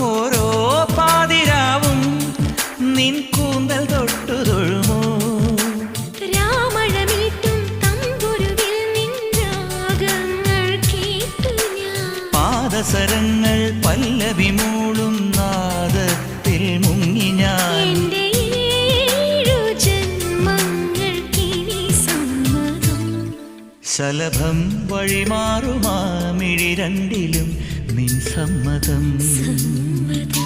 ഓരോ നിൻ കൂന്തൽ തൊട്ടു പാദസരങ്ങൾ പല്ലവി മൂളും നാദത്തിൽ മുങ്ങി ഞാൻ. ശലഭം വഴിമാറുമാമിഴി രണ്ടിലും നിൻ സമ്മതം സമ്മതം